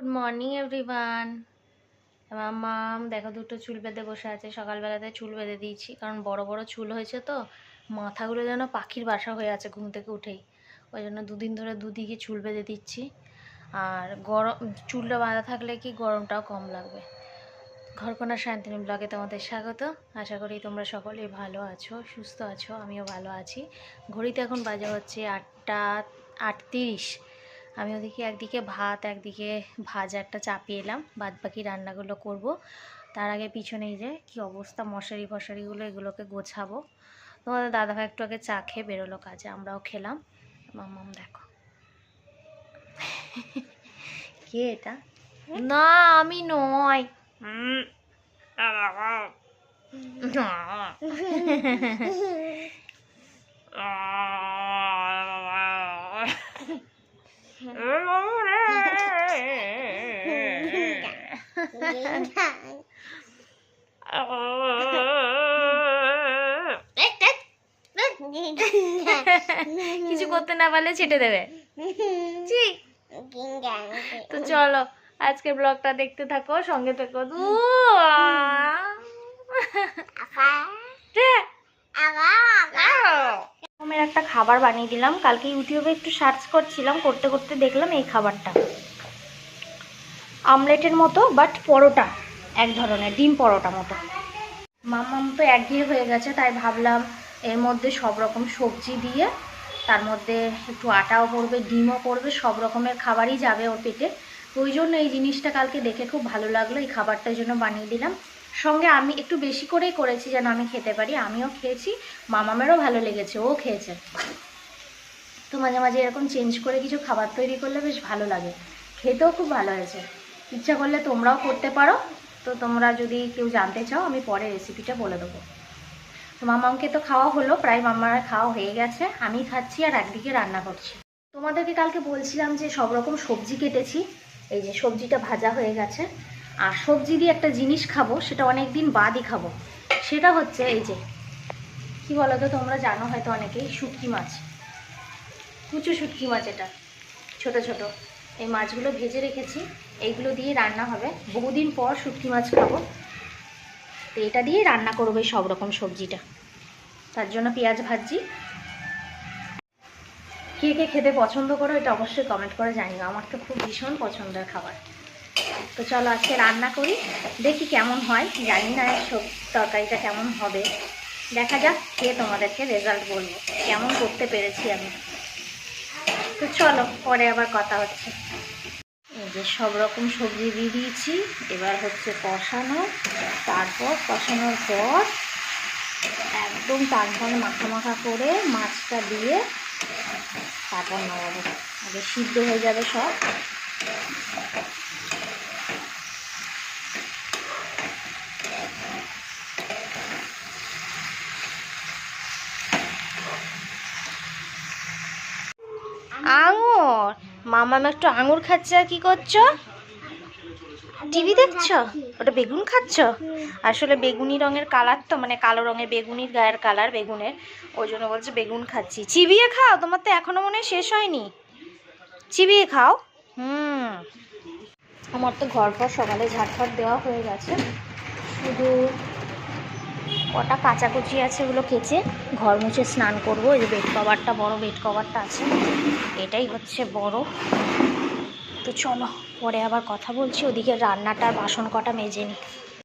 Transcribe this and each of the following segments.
Good morning everyone আমার মাম দেখো দুটো চুল বেঁধে বসে আছে। সকালবেলাতে চুল বেঁধে দিয়েছি, কারণ বড় বড় চুল হয়েছে তো, মাথাগুলো যেন পাখির বাসা হয়ে আছে ঘুম থেকে উঠেই। ওই জন্য দুদিন ধরে দুদিকে চুল বেঁধে দিচ্ছি। আর গরম, চুলটা বাঁধা থাকলে কি গরমটাও কম লাগবে। ঘরকোনা শান্তিনী ব্লগে তোমাদের স্বাগত। আশা করি তোমরা সকলেই ভালো আছো, সুস্থ আছো, আমিও ভালো আছি। ঘড়িতে এখন বাজে হচ্ছে আটটা আটত্রিশ। আমি ওদিকে একদিকে ভাত একদিকে ভাজা একটা চাপিয়ে এলাম। বাদ বাকি রান্নাগুলো করব। তার আগে পিছনে এই যে কী অবস্থা মশারি ফশারিগুলো এগুলোকে গোছাবো। তোমাদের দাদাভাই একটু আগে চা খেয়ে বেরোলো কাজে আমরাও খেলাম। মাম্মাম দেখো। কে এটা? না আমি নয়। কিছু করতে না পারলে ছেটে দেবে। তো চলো আজকে ব্লগটা দেখতে থাকো সঙ্গে থেকো। দু রকমের একটা খাবার বানিয়ে দিলাম। কালকে ইউটিউবে একটু সার্চ করছিলাম, করতে করতে দেখলাম এই খাবারটা। আমলেটের মতো বাট পরোটা, এক ধরনের, ডিম পরোটা মতো। মামাম তো একঘেয়ে হয়ে গেছে, তাই ভাবলাম এর মধ্যে সব রকম সবজি দিয়ে, তার মধ্যে একটু আটাও পড়বে, ডিমও পড়বে, সব রকমের খাবারই যাবে ওর পেটে। ওই জন্য এই জিনিসটা কালকে দেখে খুব ভালো লাগল, এই খাবারটার জন্য বানিয়ে দিলাম। সঙ্গে আমি একটু বেশি করেই করেছি যেন আমি খেতে পারি। আমিও খেয়েছি, মামামেরও ভালো লেগেছে, ও খেয়েছে। তো মাঝে মাঝে এরকম চেঞ্জ করে কিছু খাবার তৈরি করলে বেশ ভালো লাগে। খেতেও খুব ভালো হয়েছে। ইচ্ছা করলে তোমরাও করতে পারো। তো তোমরা যদি কেউ জানতে চাও, আমি পরে রেসিপিটা বলে দেবো। তো মামাকে তো খাওয়া হলো, প্রায় মামার খাওয়া হয়ে গেছে। আমি খাচ্ছি আর একদিকে রান্না করছি। তোমাদেরকে কালকে বলছিলাম যে সব রকম সবজি কেটেছি। এই যে সবজিটা ভাজা হয়ে গেছে। আর সবজি দিয়ে একটা জিনিস খাব, সেটা অনেক দিন বাদই খাব। সেটা হচ্ছে এই যে, কি বলো তো তোমরা জানো হয়তো অনেকেই, শুটকি মাছ। কুচু শুটকি মাছ এটা, ছোট ছোট। এই মাছগুলো ভেজে রেখেছি, এইগুলো দিয়ে রান্না হবে। বহুদিন পর শুটকি মাছ খাব। তো এটা দিয়ে রান্না করব এই সব রকম সবজিটা। তার জন্য পেঁয়াজ ভাজি কে কে খেতে পছন্দ করো এটা অবশ্যই কমেন্ট করে জানিও। আমার তো খুব ভীষণ পছন্দের খাবার। তো চলো আজকে রান্না করি, দেখি কেমন হয়, জানি না সব তরকারিটা কেমন হবে। দেখা যাক খেয়ে তোমাদেরকে রেজাল্ট বলব, কেমন করতে পেরেছি আমি। তো চলো, পরে আবার কথা হচ্ছে। যে সব রকম সবজি দিয়ে দিয়েছি, এবার হচ্ছে কষানো। তারপর কষানোর পর একদম তারপর মাখা মাখা করে মাছটা দিয়ে তারপর নামাবো। আগে সিদ্ধ হয়ে যাবে সব। মামাম একটু আঙুর খাচ্ছে আর কি করছ? টিভি দেখছ? ওটা বেগুন খাচ্ছ? আসলে বেগুনি রঙের কালার তো মানে কালো রঙের বেগুনির গায়ের কালার বেগুনের। ওই জন্য বলছে বেগুন খাচ্ছি। চিবিয়ে খাও, তোমার তো এখনও মনে শেষ হয়নি। চিবিয়ে খাও। হুম। আমার তো ঘর পর সকালে ঝাড়ফাট দেওয়া হয়ে গেছে। শুধু কটা কাচাকুচি আছে ওগুলো কেচে ঘর মুছে স্নান করব। এই যে বেড কভারটা বড় বেড কভারটা আছে। এটাই হচ্ছে বড়। তো চলো, পরে আবার কথা বলছি। ওদিকে রান্নাটা বাসন কটা মেজে নি।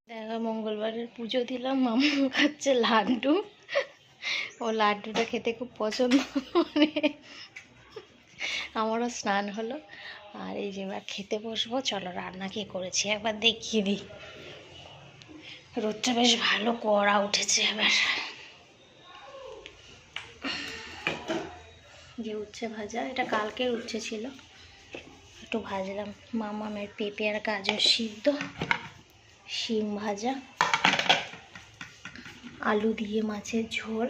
দেখা, মঙ্গলবারের পুজো দিলাম, মামু খাচ্ছে লাড্ডু। ও লাড্ডুটা খেতে খুব পছন্দ করে। আমারও স্নান হলো। আর এই যে এবার খেতে বসবো, চলো রান্না কি করেছি একবার দেখিয়ে দিই। রোদটা বেশ ভালো কড়া উঠেছে এবার। যে উচ্ছে ভাজা, এটা কালকের উচ্ছে ছিল। একটু ভাজলাম। মামামের পেঁপে আর গাজর সিদ্ধ, শিম ভাজা, আলু দিয়ে মাছের ঝোল।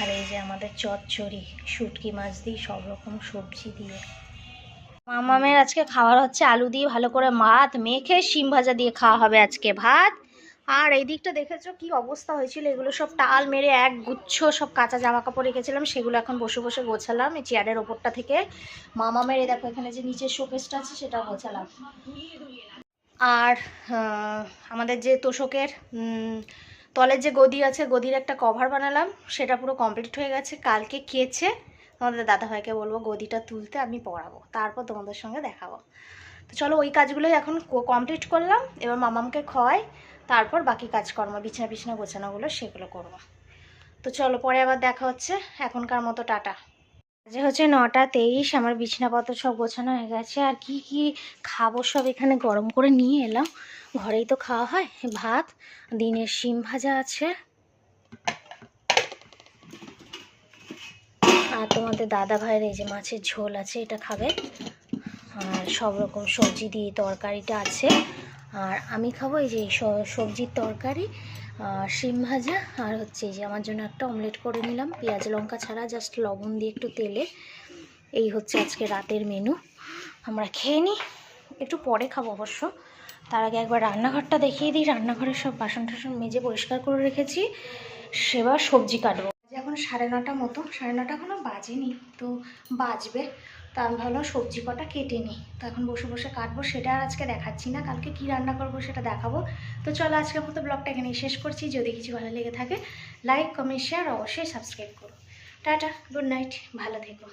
আর এই যে আমাদের চচ্চড়ি, শুটকি মাছ দিয়ে সব রকম সবজি দিয়ে। মামামের আজকে খাবার হচ্ছে আলু দিয়ে ভালো করে ভাত মেখে শিম ভাজা দিয়ে খাওয়া হবে আজকে ভাত। আর এই দিকটা দেখেছ কি অবস্থা হয়েছিল? এগুলো সব টাল মেরে এক গুচ্ছ সব কাঁচা জামা কাপড় রেখেছিলাম, সেগুলো এখন বসে বসে গোছালাম এই চেয়ারের ওপরটা থেকে। মামা মেরে দেখো এখানে যে নিচের শোকেসটা আছে সেটা গোছালাম। আর আমাদের যে তোষকের তলের যে গদি আছে, গদির একটা কভার বানালাম, সেটা পুরো কমপ্লিট হয়ে গেছে। কালকে কেচে তোমাদের দাদাভাইকে বলব, গদিটা তুলতে আমি পড়াবো, তারপর তোমাদের সঙ্গে দেখাবো। তো চলো ওই কাজগুলোই এখন কমপ্লিট করলাম, এবার মামামকে খাওয়াই তারপর বাকি কাজকর্ম, বিছানা বিছানা গোছানোগুলো সেগুলো করব। তো চলো পরে আবার দেখা হচ্ছে, এখনকার মতো টাটা। যে হচ্ছে নটা তেইশ, আমার বিছানাপত্র সব গোছানো হয়ে গেছে, আর কি কি খাব সব এখানে গরম করে নিয়ে এলাম। ঘরেই তো খাওয়া হয়, ভাত, দিনের শিম ভাজা আছে। আর তোমাদের দাদা ভাইয়ের এই যে মাছের ঝোল আছে, এটা খাবে। আর সব রকম সবজি দিয়ে তরকারিটা আছে। আর আমি খাব এই যে সবজির তরকারি, আর শিম ভাজা, আর হচ্ছে এই যে আমার জন্য একটা অমলেট করে নিলাম। পেঁয়াজ, লঙ্কা ছাড়া জাস্ট লবণ দিয়ে একটু তেলে। এই হচ্ছে আজকে রাতের মেনু আমরা খেয়ে নিই একটু পরে খাব অবশ্য। তার আগে একবার রান্নাঘরটা দেখিয়ে দিই। রান্নাঘরের সব বাসন টাসন মেজে পরিষ্কার করে রেখেছি। সেবার সবজি কাটবো। সাড়ে নটা মতো, সাড়ে নটা এখনও বাজেনি, তো বাজবে। তা আমি ভাবলাম সবজি কটা কেটে নিই। তো এখন বসে বসে কাটবো, সেটা আর আজকে দেখাচ্ছি না, কালকে কি রান্না করব সেটা দেখাবো। তো চলো আজকের মতো ব্লগটা এখানেই শেষ করছি, যদি কিছু ভালো লেগে থাকে লাইক কমেন্ট শেয়ার অবশ্যই সাবস্ক্রাইব করো। টাটা গুড নাইট ভালো থেকো।